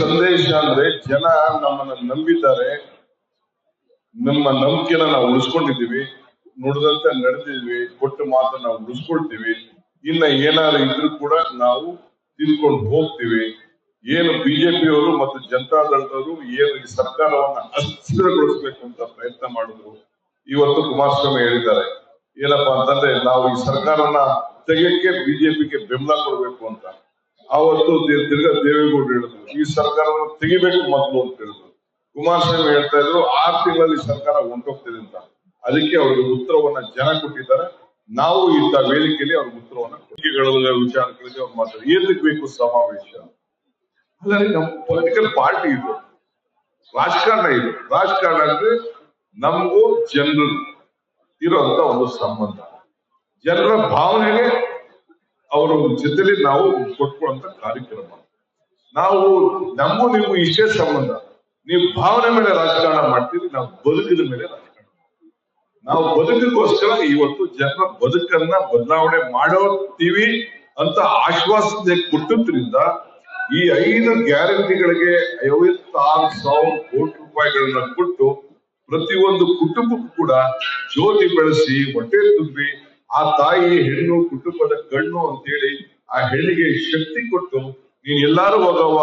ಸಂದೇಶ ಅಂದ್ರೆ ಜನ ನಮ್ಮನ್ನ ನಂಬಿದ್ದಾರೆ. ನಮ್ಮ ನಂಬಿಕೆನ ನಾವು ಉಳಿಸ್ಕೊಂಡಿದ್ದೀವಿ. ನುಡಿದಂತೆ ನಡೆದಿದ್ವಿ ಕೊಟ್ಟು ಮಾತ್ರ ನಾವು ಉಳಿಸ್ಕೊಳ್ತೀವಿ. ಇನ್ನ ಏನಾದ್ರು ಇದ್ರೂ ಕೂಡ ನಾವು ತಿಳ್ಕೊಂಡು ಹೋಗ್ತೀವಿ. ಏನು ಬಿಜೆಪಿಯವರು ಮತ್ತು ಜನತಾದಳದವರು ಏನು ಈ ಸರ್ಕಾರವನ್ನ ಅಸ್ಥಿರಗೊಳಿಸ್ಬೇಕು ಅಂತ ಪ್ರಯತ್ನ ಮಾಡಿದ್ರು. ಇವತ್ತು ಕುಮಾರಸ್ವಾಮಿ ಹೇಳಿದ್ದಾರೆ. ಏನಪ್ಪಾ ಅಂತಂದ್ರೆ ನಾವು ಈ ಸರ್ಕಾರವನ್ನ ತೆಗೆಯಕ್ಕೆ ಬಿಜೆಪಿಗೆ ಬೆಂಬಲ ಕೊಡ್ಬೇಕು ಅಂತ. ಆವತ್ತು ತಿರ್ಗಾ ದೇವೇಗೌಡರು ಹೇಳಿದ್ರು, ಈ ಸರ್ಕಾರವನ್ನು ತೆಗಿಬೇಕು ಮೊದಲು ಅಂತ ಹೇಳಿದ್ರು. ಕುಮಾರಸ್ವಾಮಿ ಹೇಳ್ತಾ ಇದ್ರು, ಆರು ತಿಂಗಳಲ್ಲಿ ಸರ್ಕಾರ ಹೊಂಟೋಗ್ತದೆ ಅಂತ. ಅದಕ್ಕೆ ಅವ್ರಿಗೆ ಉತ್ತರವನ್ನ ಜನ ಕೊಟ್ಟಿದ್ದಾರೆ. ನಾವು ಇಂಥ ವೇದಿಕೆಯಲ್ಲಿ ಅವ್ರಿಗೆ ಉತ್ತರವನ್ನ ಕೊಟ್ಟಿಗೆಗಳ ವಿಚಾರಗಳಿಗೆ ಅವ್ರು ಮಾತಾಡಿ. ಏನಕ್ಕೆ ಬೇಕು ಸಮಾವೇಶ? ಅಲ್ಲ ನಮ್ಮ ಪೊಲಿಟಿಕಲ್ ಪಾರ್ಟಿ ಇದು. ರಾಜಕಾರಣ ಇದು. ರಾಜಕಾರಣ ಅಂದ್ರೆ ನಮಗೂ ಜನರು ಇರುವಂತ ಒಂದು ಸಂಬಂಧ. ಜನರ ಭಾವನೆಗೆ ಅವರ ಜೊತೆಲಿ ನಾವು ಕೊಟ್ಕೊಳ್ಳುವಂತ ಕಾರ್ಯಕ್ರಮ. ನಾವು ನಮಗೂ ನೀವು ಇಷ್ಟೇ ಸಂಬಂಧ. ನೀವು ಭಾವನೆ ಮೇಲೆ ರಾಜಕಾರಣ ಮಾಡ್ತೀವಿ ನಾವು ಬದುಕಿದ ಮೇಲೆ ರಾಜಕಾರಣ ನಾವು ಬದುಕಿಗೋಸ್ಕರ ಇವತ್ತು ಜನರ ಬದುಕನ್ನ ಬದಲಾವಣೆ ಮಾಡೋತೀವಿ ಅಂತ ಆಶ್ವಾಸನೆ ಕೊಟ್ಟಿದ್ರಿಂದ ಈ ಐದು ಗ್ಯಾರಂಟಿಗಳಿಗೆ ಐವತ್ತಾರು ಸಾವಿರ ಕೋಟಿ ರೂಪಾಯಿಗಳನ್ನ ಕೊಟ್ಟು ಪ್ರತಿಯೊಂದು ಕುಟುಂಬಕ್ಕೂ ಕೂಡ ಜ್ಯೋತಿ ಬೆಳೆಸಿ, ಹೊಟ್ಟೆ ತುಂಬಿ ಆ ತಾಯಿ ಹೆಣ್ಣು ಕುಟುಂಬದ ಕಣ್ಣು ಅಂತೇಳಿ ಆ ಹೆಣ್ಣಿಗೆ ಶಕ್ತಿ ಕೊಟ್ಟು, ನೀನ್ ಎಲ್ಲಾರು ಹೋಗವ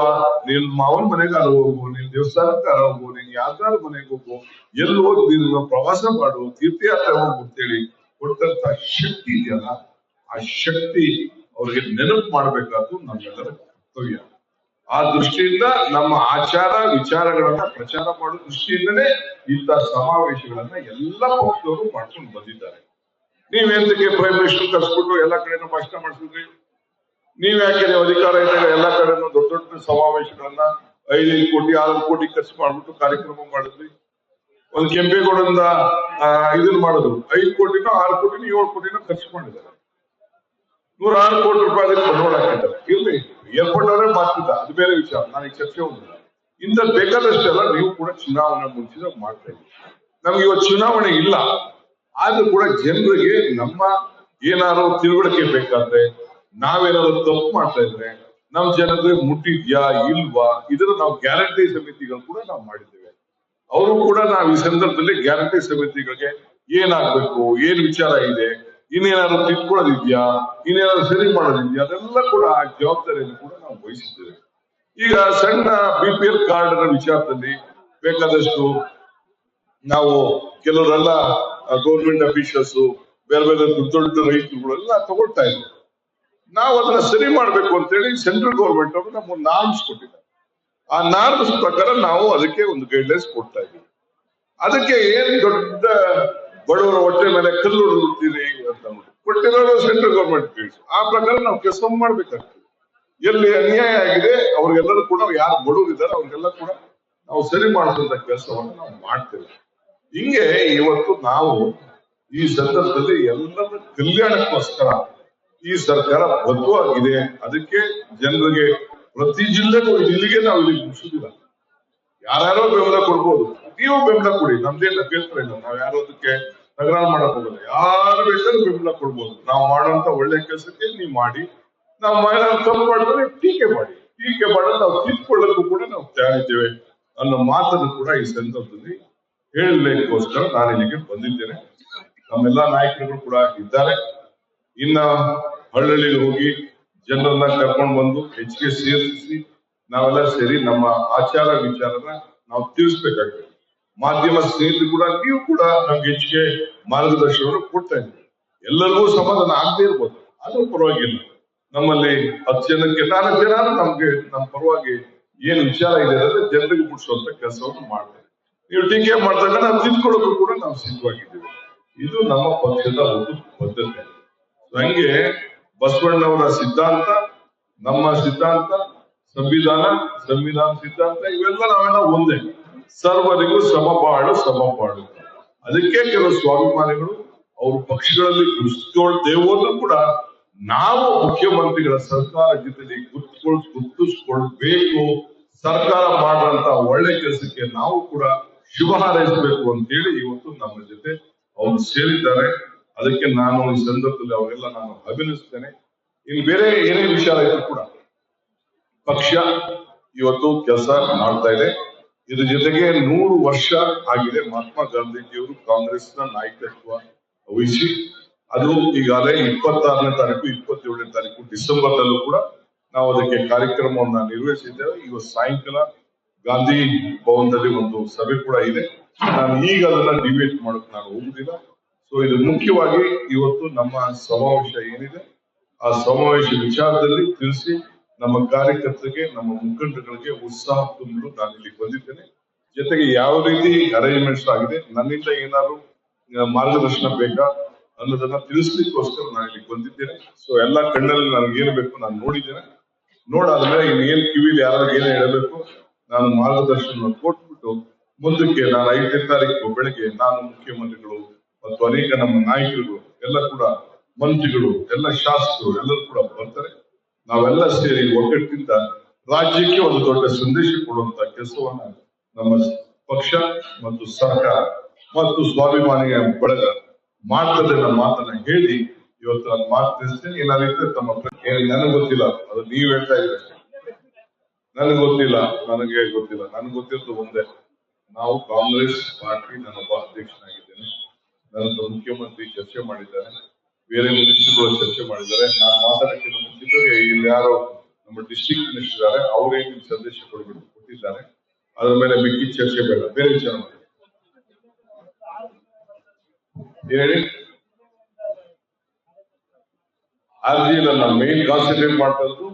ನೀನ್ ಮಾವನ ಮನೆಗಾರ ಹೋಗು, ನೀನ್ ದೇವಸ್ಥಾನಕ್ಕಾರ ಹೋಗು, ನೀನ್ ಯಾವ್ದಾರು ಮನೆಗೆ ಹೋಗು, ಎಲ್ಲಿ ಹೋಗಿ ನೀನು ಪ್ರವಾಸ ಮಾಡು, ತೀರ್ಥಯಾತ್ರೆ ಹೋಗು ಅಂತೇಳಿ ಕೊಟ್ಟಂತ ಶಕ್ತಿ ಇದೆಯಲ್ಲ, ಆ ಶಕ್ತಿ ಅವ್ರಿಗೆ ನೆನಪು ಮಾಡ್ಬೇಕಾದ್ರು ನಮ್ಮೆಲ್ಲರ ಕರ್ತವ್ಯ. ಆ ದೃಷ್ಟಿಯಿಂದ ನಮ್ಮ ಆಚಾರ ವಿಚಾರಗಳನ್ನ ಪ್ರಚಾರ ಮಾಡೋ ದೃಷ್ಟಿಯಿಂದಲೇ ಇಂಥ ಸಮಾವೇಶಗಳನ್ನ ಎಲ್ಲ ಪಕ್ಷದವರು ಮಾಡ್ಕೊಂಡು ಬಂದಿದ್ದಾರೆ. ನೀವ್ ಎಂತಕ್ಕೆ ಪ್ರೈಮ್ ಮಿನಿಸ್ಟರ್ ಕರ್ಸ್ಬಿಟ್ಟು ಎಲ್ಲ ಕಡೆನೂ ಭಾಷಣ ಮಾಡಿಸಿದ್ರಿ ನೀವ್ ಯಾಕೆ ಅಧಿಕಾರ ಇದ್ದಾಗ ಎಲ್ಲ ಕಡೆನೂ ದೊಡ್ಡ ದೊಡ್ಡ ಸಮಾವೇಶಗಳನ್ನ ಐದೈದು ಕೋಟಿ, ಆರು ಕೋಟಿ ಖರ್ಚು ಮಾಡ್ಬಿಟ್ಟು ಕಾರ್ಯಕ್ರಮ ಮಾಡಿದ್ರಿ? ಒಂದ್ ಕೆಂಪೇಗೌಡದಿಂದ ಇದನ್ನ ಮಾಡಿದ್ರು. ಐದು ಕೋಟಿನೋ, ಆರು ಕೋಟಿನೋ, ಏಳು ಕೋಟಿನೋ ಖರ್ಚು ಮಾಡಿದ್ದಾರೆ. ನೂರಾರು ಕೋಟಿ ರೂಪಾಯಿ ಅದಕ್ಕೆ ಬಂಡವಾಳ ಹಾಕಿದ್ದಾರೆ. ಇರ್ಲಿ ಏರ್ಪೋರ್ಟ್ ಅವರೇ ಅದು ಬೇರೆ ವಿಚಾರ. ನನಗೆ ಚರ್ಚೆ ಹೋಗಿಲ್ಲ ಇಂಥ ಬೇಕಾದಷ್ಟೆಲ್ಲ ನೀವು ಕೂಡ ಚುನಾವಣೆ ಮುಂಚಿತ ಮಾಡ್ತಾ ಇದ್ದೀವಿ ನಮ್ಗೆ ಇವತ್ತು ಚುನಾವಣೆ ಇಲ್ಲ. ಆದ್ರೂ ಕೂಡ ಜನರಿಗೆ ನಮ್ಮ ಏನಾದ್ರು ತಿಳುವಳಿಕೆ ಬೇಕಾದ್ರೆ ನಾವೇನಾದ್ರು ತಪ್ಪು ಮಾಡ್ತಾ ಇದ್ರೆ ನಮ್ ಜನರಿಗೆ ಮುಟ್ಟಿದ್ಯಾ ಇಲ್ವಾ, ಇದನ್ನ ನಾವು ಗ್ಯಾರಂಟಿ ಸಮಿತಿಗಳು ಕೂಡ ನಾವು ಮಾಡಿದ್ದೇವೆ. ಅವರು ಕೂಡ ನಾವು ಈ ಸಂದರ್ಭದಲ್ಲಿ ಗ್ಯಾರಂಟಿ ಸಮಿತಿಗಳಿಗೆ ಏನಾಗ್ಬೇಕು, ಏನ್ ವಿಚಾರ ಇದೆ, ಇನ್ನೇನಾದ್ರು ತಿಳ್ಕೊಳ್ಳೋದಿದ್ಯಾ ಇನ್ನೇನಾದ್ರು ಸರಿ ಮಾಡೋದಿದ್ಯಾ, ಅದೆಲ್ಲ ಕೂಡ ಆ ಜವಾಬ್ದಾರಿಯನ್ನು ಕೂಡ ನಾವು ವಹಿಸಿದ್ದೇವೆ. ಈಗ ಸಣ್ಣ ಬಿ ಪಿ ಎಲ್ ಕಾರ್ಡ್ ವಿಚಾರದಲ್ಲಿ ಬೇಕಾದಷ್ಟು ನಾವು ಕೆಲವರೆಲ್ಲ ಗೌರ್ಮೆಂಟ್ ಅಫಿಷಿಯಲ್ಸ್ ಬೇರೆ ಬೇರೆ ದೊಡ್ಡ ದೊಡ್ಡ ರೈತರುಗಳೆಲ್ಲ ತಗೊಳ್ತಾ ಇದ್ರು ನಾವು ಅದನ್ನ ಸರಿ ಮಾಡ್ಬೇಕು ಅಂತೇಳಿ ಸೆಂಟ್ರಲ್ ಗೌರ್ಮೆಂಟ್ ಅವರು ನಮ್ಗೆ ನಾರ್ಮ್ಸ್ ಕೊಟ್ಟಿದ್ದಾರೆ. ಆ ನಾರ್ಮ್ಸ್ ಪ್ರಕಾರ ನಾವು ಅದಕ್ಕೆ ಒಂದು ಗೈಡ್ಲೈನ್ಸ್ ಕೊಡ್ತಾ ಇದ್ದೀವಿ. ಅದಕ್ಕೆ ಏನ್ ದೊಡ್ಡ ಬಡವರ ಹೊಟ್ಟೆ ಮೇಲೆ ಕಲ್ಲು ಹೊಡೆದಿರ್ತೀರಿ ಅಂತ ಕೊಟ್ಟಿರೋದು ಸೆಂಟ್ರಲ್ ಗೌರ್ಮೆಂಟ್ ಫೀಲ್ಡ್ಸ್ ಆ ಪ್ರಕಾರ ನಾವು ಕೆಲಸ ಮಾಡ್ಬೇಕಾಗ್ತದೆ. ಎಲ್ಲಿ ಅನ್ಯಾಯ ಆಗಿದೆ, ಅವ್ರಿಗೆಲ್ಲರೂ ಕೂಡ ಯಾರು ಬಡವರಿದ್ದಾರೆ, ಅವ್ರಿಗೆಲ್ಲ ಕೂಡ ನಾವು ಸರಿ ಮಾಡುವಂತ ಕೆಲಸವನ್ನು ನಾವು ಮಾಡ್ತೇವೆ. ಹಿಂಗೆ ಇವತ್ತು ನಾವು ಈ ಸಂದರ್ಭದಲ್ಲಿ ಎಲ್ಲರ ಕಲ್ಯಾಣಕ್ಕೋಸ್ಕರ ಈ ಸರ್ಕಾರ ಬದ್ಧವಾಗಿದೆ. ಅದಕ್ಕೆ ಜನರಿಗೆ ಪ್ರತಿ ಜಿಲ್ಲೆಗೂ ಇಲ್ಲಿಗೆ ನಾವು ಇಲ್ಲಿ ಮುಗಿಸುದಿಲ್ಲ ಯಾರ್ಯಾರೋ ಬೆಂಬಲ ಕೊಡ್ಬೋದು. ನೀವು ಬೆಂಬಲ ಕೊಡಿ. ನಮ್ದೇ ಅಭ್ಯಂತರ ಇಲ್ಲ. ನಾವ್ ಯಾರೋ ಅದಕ್ಕೆ ತಕರಾರು ಮಾಡಕ್ ಹೋಗಲ್ಲ ಯಾರು ಬೇಕಾದ್ರೂ ಬೆಂಬಲ ಕೊಡ್ಬೋದು. ನಾವು ಮಾಡುವಂತ ಒಳ್ಳೆ ಕೆಲಸಕ್ಕೆ ನೀವು ಮಾಡಿ. ನಾವು ತಪ್ಪು ಮಾಡಿದ್ರೆ ಟೀಕೆ ಮಾಡಿ. ಟೀಕೆ ಮಾಡೋದು ನಾವು ತಿಳ್ಕೊಳ್ಳಕ್ಕೂ ಕೂಡ ನಾವು ತಯಾರಿದ್ದೇವೆ ಅನ್ನೋ ಮಾತನ್ನು ಕೂಡ ಈ ಸಂದರ್ಭದಲ್ಲಿ ಹೇಳಲಿಕ್ಕೋಸ್ಕರ ನಾನು ಇಲ್ಲಿಗೆ ಬಂದಿದ್ದೇನೆ. ನಮ್ಮೆಲ್ಲಾ ನಾಯಕರುಗಳು ಕೂಡ ಇದ್ದಾರೆ. ಇನ್ನ ಹಳ್ಳಿಗೆ ಹೋಗಿ ಜನರನ್ನ ಕರ್ಕೊಂಡು ಬಂದು ಹೆಚ್ಚಿಗೆ ಸೇರಿಸಿ ನಾವೆಲ್ಲ ಸೇರಿ ನಮ್ಮ ಆಚಾರ ವಿಚಾರನ ನಾವು ತಿಳಿಸ್ಬೇಕಾಗ್ತದೆ. ಮಾಧ್ಯಮ ಸ್ನೇಹಿತರು ಕೂಡ, ನೀವು ಕೂಡ ನಮ್ಗೆ ಹೆಚ್ಚಿಗೆ ಮಾರ್ಗದರ್ಶನವನ್ನು ಕೊಡ್ತಾ ಇದ್ದೀವಿ ಎಲ್ಲರಿಗೂ ಸಮಾಧಾನ ಆಗದೆ ಇರ್ಬೋದು. ಅದು ಪರವಾಗಿಲ್ಲ. ನಮ್ಮಲ್ಲಿ ಹತ್ತು ಜನಕ್ಕೆ, ನಾಲ್ಕು ಜನ ನಮ್ಗೆ ನಮ್ಮ ಪರವಾಗಿ ಏನ್ ವಿಚಾರ ಇದೆ ಅಂದ್ರೆ ಜನರಿಗೆ ಮುಟ್ಟಿಸುವಂತ ಕೆಲಸವನ್ನು ಮಾಡ್ತೇವೆ ನೀವು ಟೀಕೆ ಮಾಡಿದಾಗ ನಾವು ತಿಳ್ಕೊಳ್ಳೋಕ್ಕೂ ಕೂಡ ನಾವು ಸಿದ್ಧವಾಗಿದ್ದೀವಿ. ಇದು ನಮ್ಮ ಪಕ್ಷದ ಒಂದು ಬದ್ಧತೆ ಹಂಗೆ ಬಸವಣ್ಣವರ ಸಿದ್ಧಾಂತ, ನಮ್ಮ ಸಿದ್ಧಾಂತ, ಸಂವಿಧಾನ ಸಂವಿಧಾನ ಸಿದ್ಧಾಂತ, ಇವೆಲ್ಲ ನಾವೆಲ್ಲ ಒಂದೇ. ಸರ್ವರಿಗೂ ಸಮಪಾಡು ಸಮಪಾಡು ಅದಕ್ಕೆ ಕೆಲವು ಸ್ವಾಭಿಮಾನಿಗಳು ಅವ್ರ ಪಕ್ಷಗಳಲ್ಲಿ ಗುರುತಿಸ್ಕೊಳ್ದೇ ಹೋದ್ರು ಕೂಡ ನಾವು ಮುಖ್ಯಮಂತ್ರಿಗಳ ಸರ್ಕಾರ ಜೊತೆಲಿ ಗುರ್ತಿಸ್ಕೊಳ್ ಗುರ್ತಿಸ್ಕೊಳ್ಬೇಕು ಸರ್ಕಾರ ಮಾಡುವಂತ ಒಳ್ಳೆ ಕೆಲಸಕ್ಕೆ ನಾವು ಕೂಡ ಶುಭ ಹಾರೈಸಬೇಕು ಅಂತೇಳಿ ಇವತ್ತು ನಮ್ಮ ಜೊತೆ ಅವರು ಸೇರಿದ್ದಾರೆ. ಅದಕ್ಕೆ ನಾನು ಈ ಸಂದರ್ಭದಲ್ಲಿ ಅವರೆಲ್ಲ ನಾನು ಅಭಿನಯಿಸ್ತೇನೆ ಇನ್ನು ಬೇರೆ ಏನೇ ವಿಚಾರ ಇದ್ರು ಕೂಡ ಪಕ್ಷ ಇವತ್ತು ಕೆಲಸ ಮಾಡ್ತಾ ಇದೆ. ಇದ್ರ ಜೊತೆಗೆ ನೂರು ವರ್ಷ ಆಗಿದೆ ಮಹಾತ್ಮ ಗಾಂಧೀಜಿಯವರು ಕಾಂಗ್ರೆಸ್ನ ನಾಯಕತ್ವ ವಹಿಸಿ. ಅದು ಈಗಾಗಲೇ ಇಪ್ಪತ್ತಾರನೇ ತಾರೀಕು, ಇಪ್ಪತ್ತೇಳನೇ ತಾರೀಕು ಡಿಸೆಂಬರ್ ನಲ್ಲೂ ಕೂಡ ನಾವು ಅದಕ್ಕೆ ಕಾರ್ಯಕ್ರಮವನ್ನ ನಿರ್ವಹಿಸಿದ್ದೇವೆ. ಇವತ್ತು ಸಾಯಂಕಾಲ ಗಾಂಧಿ ಭವನದಲ್ಲಿ ಒಂದು ಸಭೆ ಕೂಡ ಇದೆ. ನಾನು ಈಗ ಅದನ್ನ ಡಿಬೇಟ್ ಮಾಡಕ್ ನಾನು ಹೋಗುದಿಲ್ಲ. ಸೊ ಇದು ಮುಖ್ಯವಾಗಿ ಇವತ್ತು ನಮ್ಮ ಸಮಾವೇಶ ಏನಿದೆ, ಆ ಸಮಾವೇಶ ವಿಚಾರದಲ್ಲಿ ತಿಳಿಸಿ ನಮ್ಮ ಕಾರ್ಯಕರ್ತರಿಗೆ, ನಮ್ಮ ಮುಖಂಡಗಳಿಗೆ ಉತ್ಸಾಹ ತುಂಬಲು ನಾನು ಇಲ್ಲಿ ಬಂದಿದ್ದೇನೆ. ಜೊತೆಗೆ ಯಾವ ರೀತಿ ಅರೇಂಜ್ಮೆಂಟ್ಸ್ ಆಗಿದೆ, ನನ್ನಿಂದ ಏನಾದ್ರು ಮಾರ್ಗದರ್ಶನ ಬೇಕಾ ಅನ್ನೋದನ್ನ ತಿಳಿಸ್ಲಿಕ್ಕೋಸ್ಕರ ನಾನು ಇಲ್ಲಿ ಬಂದಿದ್ದೇನೆ. ಸೊ ಎಲ್ಲ ಕಣ್ಣಲ್ಲಿ ನನ್ಗೆ ಏನು ಬೇಕು ನಾನು ನೋಡಿದ್ದೇನೆ. ನೋಡಾದ್ಮೇಲೆ ಇನ್ನೇನು ಕಿವಿಲಿ ಯಾರು ಏನೇ ಹೇಳಬೇಕು ನಾನು ಮಾರ್ಗದರ್ಶನ ಕೊಟ್ಬಿಟ್ಟು ಮುಂದಕ್ಕೆ ನಾನು ಐದನೇ ತಾರೀಕು ಬೆಳಗ್ಗೆ ನಾನು ಮುಖ್ಯಮಂತ್ರಿಗಳು ಮತ್ತು ಅನೇಕ ನಮ್ಮ ನಾಯಕರು ಎಲ್ಲ ಕೂಡ ಮಂತ್ರಿಗಳು, ಎಲ್ಲ ಶಾಸಕರು ಎಲ್ಲರೂ ಕೂಡ ಬರ್ತಾರೆ. ನಾವೆಲ್ಲ ಸೇರಿ ಒಗ್ಗಟ್ಟಿನಿಂದ ರಾಜ್ಯಕ್ಕೆ ಒಂದು ದೊಡ್ಡ ಸಂದೇಶ ಕೊಡುವಂತ ಕೆಲಸವನ್ನ ನಮ್ಮ ಪಕ್ಷ ಮತ್ತು ಸರ್ಕಾರ ಮತ್ತು ಸ್ವಾಭಿಮಾನಿಯ ಬಳಗ ಮಾಡ್ತದೆ ನಮ್ಮ ಮಾತನ್ನ ಹೇಳಿ ಇವತ್ತು ನಾನು ಮಾತು ತಿಳಿಸ್ತೇನೆ ತಮ್ಮ ನನಗೆ ಗೊತ್ತಿಲ್ಲ. ಅದು ನೀವು ಹೇಳ್ತಾ ಇದ್ರೆ ನನಗೆ ಗೊತ್ತಿಲ್ಲ ನನಗೆ ಗೊತ್ತಿಲ್ಲ. ನನಗೆ ಗೊತ್ತಿರೋದು ಒಂದೇ. ನಾವು ಕಾಂಗ್ರೆಸ್ ಪಾರ್ಟಿ ನನ್ನೊಬ್ಬ ಅಧ್ಯಕ್ಷನಾಗಿದ್ದೇನೆ. ನನ್ನ ಮುಖ್ಯಮಂತ್ರಿ ಚರ್ಚೆ ಮಾಡಿದ್ದಾರೆ. ಬೇರೆ ಮಿನಿಸ್ಟರ್ಗಳು ಚರ್ಚೆ ಮಾಡಿದ್ದಾರೆ. ನಾನು ಮಾತಾಡಕ್ಕೆ ಮುಂಚಿತವಾಗಿ ಇಲ್ಲಿ ಯಾರೋ ನಮ್ಮ ಡಿಸ್ಟ್ರಿಕ್ಟ್ ಮಿನಿಸ್ಟರ್ ಇದ್ದಾರೆ. ಅವರೇ ಸಂದೇಶ ಕೊಡ್ಬಿಟ್ಟು ಕೊಟ್ಟಿದ್ದಾರೆ. ಅದ್ರ ಮೇಲೆ ಮಿಕ್ಕಿ ಚರ್ಚೆ ಬೇಡ. ಬೇರೆ ವಿಚಾರ ಮಾಡಿ. ಹೇಳಿ? ಅರ್ಜಿಲ್ಲ ನಾನು ಮೇನ್ ಕಾನ್ಸಂಟ್ರೇಟ್ ಮಾಡ್ತಾ ಇರೋದು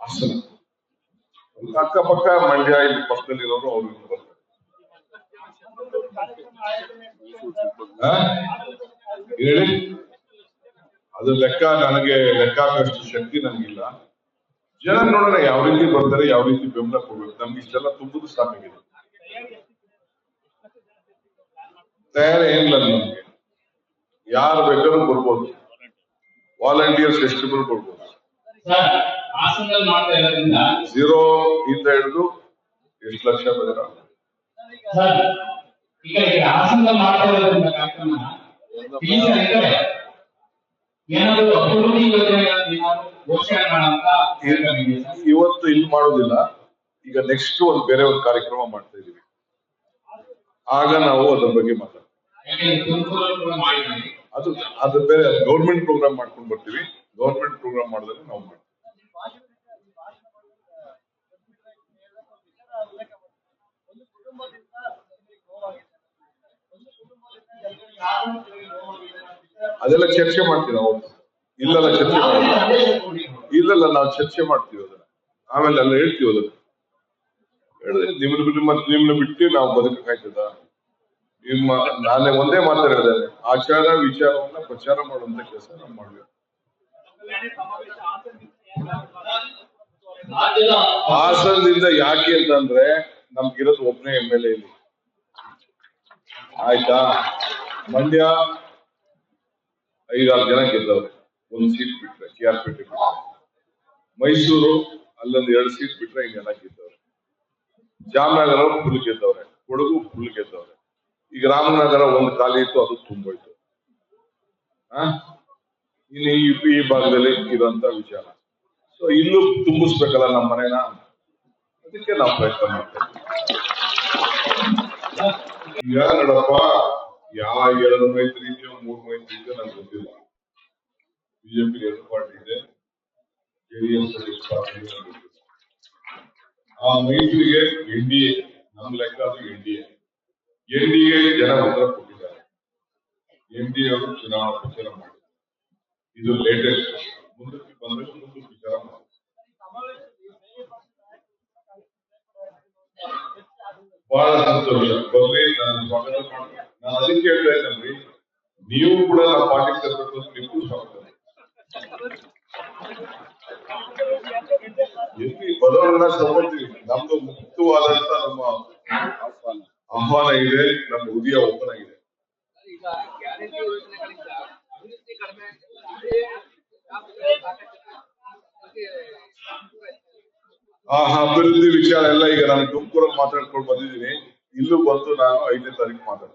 ಹಾಸನ. ಅಕ್ಕಪಕ್ಕ ಮಂಡ್ಯ ಇಲ್ಲಿ ಪಕ್ಕದಲ್ಲಿರೋರು ಅವ್ರು ಇಲ್ಲಿ ಬರ್ತಾರೆ. ಹೇಳಿ? ಅದು ಲೆಕ್ಕ ನನಗೆ ಲೆಕ್ಕ ಹಾಕಷ್ಟು ಶಕ್ತಿ ನನಗಿಲ್ಲ ಜನ ನೋಡೋಣ ಯಾವ ರೀತಿ ಬರ್ತಾರೆ, ಯಾವ ರೀತಿ ಬೆಂಬಲ ಕೊಡ್ಬೇಕು. ನಮ್ಗೆ ಇಷ್ಟೆಲ್ಲ ತುಂಬುದು ಸಾಕಾಗಿದೆ. ತಯಾರಿ ಏನಿಲ್ಲ ನಮ್ಗೆ. ಯಾರು ಬೇಕಾದ್ರೂ ಬರ್ಬೋದು ವಾಲಂಟಿಯರ್ಸ್ ಎಷ್ಟು ಬರ್ಬೋದು ಹಾಸನದಲ್ಲಿ ಮಾಡ್ತಾ ಇರೋದ್ರಿಂದ ಝೀರೋ ಇಂದ ಹಿಡಿದು ಎಷ್ಟು ಲಕ್ಷ ಬೇಕಾದ್ರೆ ಸರ್ ಈಗ ಈಗ ಹಾಸನದಲ್ಲಿ ಮಾಡ್ತಾ ಇರೋದ್ರಿಂದ ಕಾರ್ಯಕ್ರಮ ಫೀಸ್ ಇದ್ದಾರೆ ಏನಾದ್ರು ಅಭಿವೃದ್ಧಿ ಯೋಜನೆಗಳನ್ನು ಘೋಷಣೆ ಮಾಡಂತ ಹೇಳ್ಕೊಂಡಿದ್ದೀವಿ ಸರ್? ಇವತ್ತು ಇಲ್ಲಿ ಮಾಡೋದಿಲ್ಲ. ಈಗ ನೆಕ್ಸ್ಟ್ ಒಂದು ಬೇರೆ ಒಂದು ಕಾರ್ಯಕ್ರಮ ಮಾಡ್ತಾ ಇದೀವಿ ಆಗ ನಾವು ಅದ್ರ ಬಗ್ಗೆ ಮಾತಾಡ್ತೀವಿ. ಅದು ಅದು ಬೇರೆ ಗೌರ್ಮೆಂಟ್ ಪ್ರೋಗ್ರಾಮ್ ಮಾಡ್ಕೊಂಡು ಬರ್ತೀವಿ. ಗೌರ್ಮೆಂಟ್ ಪ್ರೋಗ್ರಾಮ್ ಮಾಡಿದ್ರೆ ನಾವು ಮಾಡ್ತೀವಿ. ಅದೆಲ್ಲ ಚರ್ಚೆ ಮಾಡ್ತೀವಿ ನಾವು ಇಲ್ಲಲ್ಲ ಚರ್ಚೆ ಮಾಡ್ತೀವಿ. ಇಲ್ಲಲ್ಲ ನಾವು ಚರ್ಚೆ ಮಾಡ್ತೀವಿ ಅದನ್ನ. ಆಮೇಲೆ ಅಲ್ಲ ಹೇಳ್ತೀವಿ ಅದಕ್ಕೆ ಹೇಳಿದ್ರೆ ನಿಮ್ಮನ್ನ ಬಿಟ್ಟು ನಿಮ್ಮನ್ನ ಬಿಟ್ಟು ನಾವು ಬದುಕಾಯ್ತದ ನಿಮ್ಮ ನಾನೇ ಒಂದೇ ಮಾತಾಡಿದ್ದೇನೆ ಆಚಾರ, ವಿಚಾರವನ್ನ ಪ್ರಚಾರ ಮಾಡುವಂತ ಕೆಲಸ ನಾವು ಮಾಡ್ಬೇಕು. ಹಾಸನದಿಂದ ಯಾಕೆ ಅಂತಂದ್ರೆ ನಮ್ಗಿರೋದು ಒಬ್ಬನೇ ಎಂ ಎಲ್ ಎ ಇಲ್ಲಿ. ಆಯ್ತಾ? ಮಂಡ್ಯ ಐದಾರು ಜನ ಗೆದ್ದವ್ರೆ. ಒಂದು ಸೀಟ್ ಬಿಟ್ರೆ ಕೆ ಆರ್ ಪೇಟೆ ಮೈಸೂರು ಅಲ್ಲೊಂದು ಎರಡು ಸೀಟ್ ಬಿಟ್ರೆ ಜನ ಗೆದ್ದವ್ರೆ. ಜಾಮನಗರ ಫುಲ್ ಗೆದ್ದವ್ರೆ. ಕೊಡಗು ಫುಲ್ ಗೆದ್ದವ್ರೆ. ಈಗ ರಾಮನಗರ ಒಂದು ಖಾಲಿ ಇತ್ತು, ಅದು ತುಂಬೋಯ್ತು. ಆ? ಇನ್ನು ಈ ಈ ಭಾಗದಲ್ಲಿ ಇರುವಂತ ವಿಚಾರ. ಸೊ ಇಲ್ಲೂ ತುಂಬಿಸ್ಬೇಕಲ್ಲ ನಮ್ಮ ಮನೇನ? ಅದಕ್ಕೆ ನಾವು ಪ್ರಯತ್ನ ಮಾಡ್ತೇವೆ ಈಗ ಯಾವ ಎರಡು ಮೈತ್ರಿ ಇದೆಯೋ ಮೂರು ಮೈತ್ರಿ ಇದೆಯೋ ನಂಗೆ ಗೊತ್ತಿಲ್ಲ. ಬಿಜೆಪಿ ಎರಡು ಪಾರ್ಟಿ ಇದೆ. ಜೆಡಿಎಸ್ ಪಾರ್ಟಿ ಆ ಮೈತ್ರಿಗೆ ಎನ್ ಡಿ ಎ ನಮ್ಮ ಲೆಕ್ಕ ಅದು N D N D A ಜನ ಉತ್ತರ ಕೊಟ್ಟಿದ್ದಾರೆ. ಎನ್ ಡಿ ಅವರು ಚುನಾವಣಾ ಪ್ರಚಾರ ಮಾಡಿದ್ದಾರೆ. ಇದು ಲೇಟೆಸ್ಟ್ ಮುಂದಕ್ಕೆ ಬಂದ್ರೆ ಮುಂದಕ್ಕೆ ವಿಚಾರ ಮಾಡಿ ಬಹಳ ಸಂತೋಷ. ಬರ್ಲಿ, ನಾನು ಸ್ವಾಗತ ಮಾಡ್ತೀನಿ. ನಾನು ಅದಕ್ಕೆ ಹೇಳ್ತಾ ಇದ್ದೇನೆ, ನೀವು ಕೂಡ ನಮ್ಮ ಪಾರ್ಟಿಗೆ ತರಬೇಕು ಅಂತ ನಿಮಗೂ ಸ್ವಾಗತ ಎಲ್ಲಿ ಬದಲಾವಣೆ ತಗೊಳ್ತೀವಿ ನಮ್ದು ಮುಕ್ತವಾದಂತ ನಮ್ಮ ಆಹ್ವಾನ. ಇದೆ, ನಮ್ಮ ಹೃದಯ ಓಪನ್ ಆಗಿದೆ. ಆ ಅಭಿವೃದ್ಧಿ ವಿಚಾರ ಎಲ್ಲ ಈಗ ನಾನು ತುಮಕೂರಲ್ಲಿ ಮಾತಾಡ್ಕೊಂಡು ಬಂದಿದ್ದೀನಿ. ಇಲ್ಲೂ ಬಂದು ನಾನು ಐದನೇ ತಾರೀಕು ಮಾತಾಡ್ತೀನಿ.